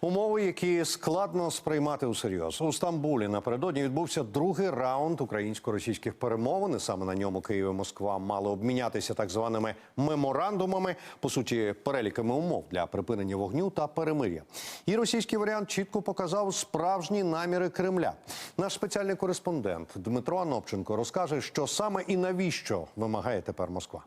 Умови, які складно сприймати усерйоз. У Стамбулі напередодні відбувся другий раунд українсько-російських перемовин. І саме на ньому Київ і Москва мали обмінятися так званими меморандумами, по суті, переліками умов для припинення вогню та перемир'я. І російський варіант чітко показав справжні наміри Кремля. Наш спеціальний кореспондент Дмитро Анопченко розкаже, що саме і навіщо вимагає тепер Москва.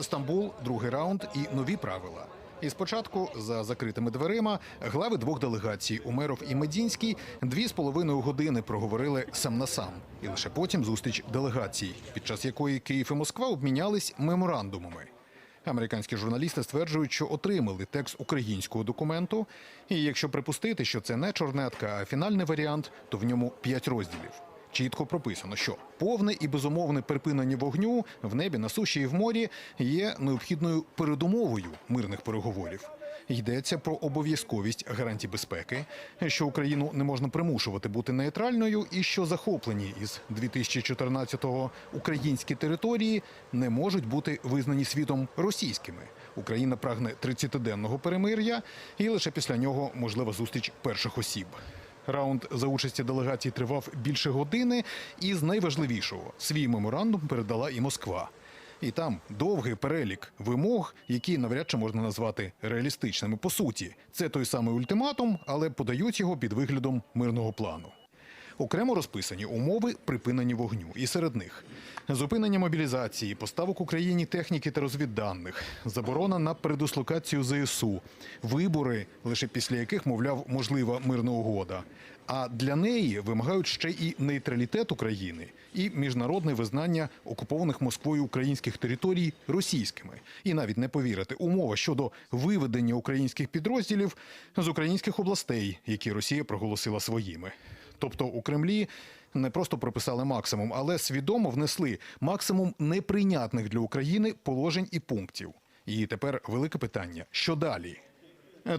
Стамбул, другий раунд і нові правила. І спочатку за закритими дверима глави двох делегацій Умеров і Медінський дві з половиною години проговорили сам на сам, і лише потім зустріч делегацій, під час якої Київ і Москва обмінялись меморандумами. Американські журналісти стверджують, що отримали текст українського документу. І якщо припустити, що це не чорнетка, а фінальний варіант, то в ньому п'ять розділів. Чітко прописано, що повне і безумовне припинення вогню в небі, на суші і в морі є необхідною передумовою мирних переговорів. Йдеться про обов'язковість гарантій безпеки, що Україну не можна примушувати бути нейтральною, і що захоплені із 2014-го українські території не можуть бути визнані світом російськими. Україна прагне 30-денного перемир'я, і лише після нього можлива зустріч перших осіб. Раунд за участі делегацій тривав більше години, і з найважливішого свій меморандум передала і Москва. І там довгий перелік вимог, які навряд чи можна назвати реалістичними. По суті, це той самий ультиматум, але подають його під виглядом мирного плану. Окремо розписані умови припинення вогню, і серед них зупинення мобілізації, поставок Україні техніки та розвідданих, заборона на передислокацію ЗСУ, вибори, лише після яких, мовляв, можлива мирна угода. А для неї вимагають ще і нейтралітет України і міжнародне визнання окупованих Москвою українських територій російськими. І навіть не повірити, умова щодо виведення українських підрозділів з українських областей, які Росія проголосила своїми. Тобто у Кремлі не просто прописали максимум, але свідомо внесли максимум неприйнятних для України положень і пунктів. І тепер велике питання: що далі?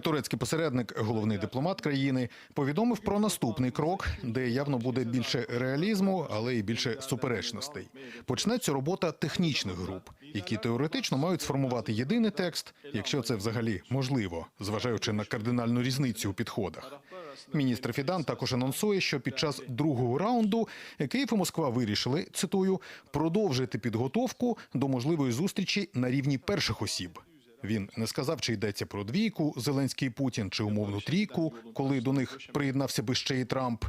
Турецький посередник, головний дипломат країни, повідомив про наступний крок, де явно буде більше реалізму, але й більше суперечностей. Почнеться робота технічних груп, які теоретично мають сформувати єдиний текст, якщо це взагалі можливо, зважаючи на кардинальну різницю у підходах. Міністр Фідан також анонсує, що під час другого раунду Київ і Москва вирішили цитую продовжити підготовку до можливої зустрічі на рівні перших осіб. Він не сказав, чи йдеться про двійку Зеленський Путін чи умовну трійку, коли до них приєднався би ще і Трамп.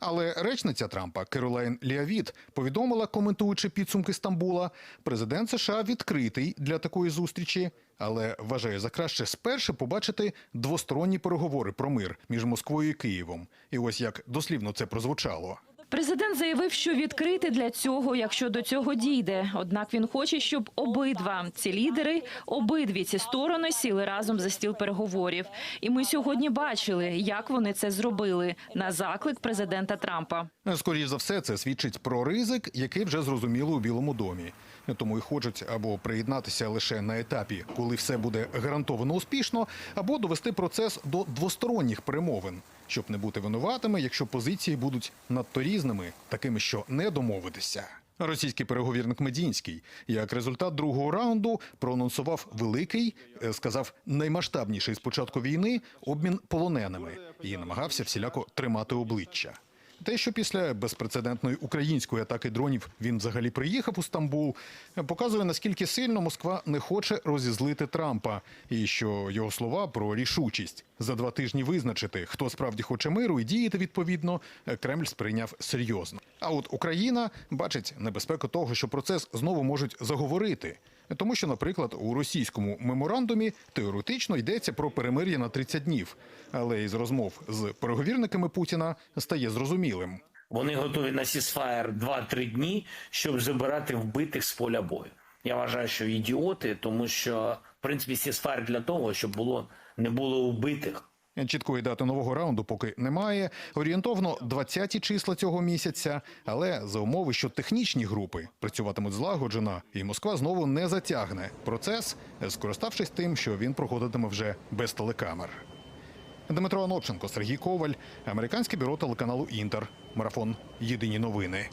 Але речниця Трампа Керолайн Ліавіт повідомила, коментуючи підсумки Стамбула, президент США відкритий для такої зустрічі, але вважає за краще спершу побачити двосторонні переговори про мир між Москвою і Києвом. І ось як дослівно це прозвучало. Президент заявив, що відкритий для цього, якщо до цього дійде. Однак він хоче, щоб обидва ці лідери, обидві ці сторони сіли разом за стіл переговорів. І ми сьогодні бачили, як вони це зробили на заклик президента Трампа. Скоріше за все, це свідчить про ризик, який вже зрозуміло у Білому домі. Тому й хочуть або приєднатися лише на етапі, коли все буде гарантовано успішно, або довести процес до двосторонніх перемовин, щоб не бути винуватими, якщо позиції будуть надто різними, такими, що не домовитися. Російський переговірник Медінський, як результат другого раунду, проанонсував великий, е, сказав наймасштабніший з початку війни обмін полоненими і намагався всіляко тримати обличчя. Те, що після безпрецедентної української атаки дронів він взагалі приїхав у Стамбул, показує наскільки сильно Москва не хоче розізлити Трампа, і що його слова про рішучість за два тижні визначити, хто справді хоче миру і діяти відповідно, Кремль сприйняв серйозно. А от Україна бачить небезпеку того, що процес знову можуть заговорити. Тому що, наприклад, у російському меморандумі теоретично йдеться про перемир'я на 30 днів, але із розмов з переговірниками Путіна стає зрозумілим. Вони готові на сісфаєр 2-3 дні, щоб забирати вбитих з поля бою. Я вважаю, що ідіоти, тому що в принципі сісфаєр для того, щоб було не було вбитих. Чіткої дати нового раунду поки немає. Орієнтовно 20-ті числа цього місяця, але за умови, що технічні групи працюватимуть злагоджено, і Москва знову не затягне процес, скориставшись тим, що він проходитиме вже без телекамер. Дмитро Анопченко, Сергій Коваль, американське бюро телеканалу Інтер. Марафон Єдині новини.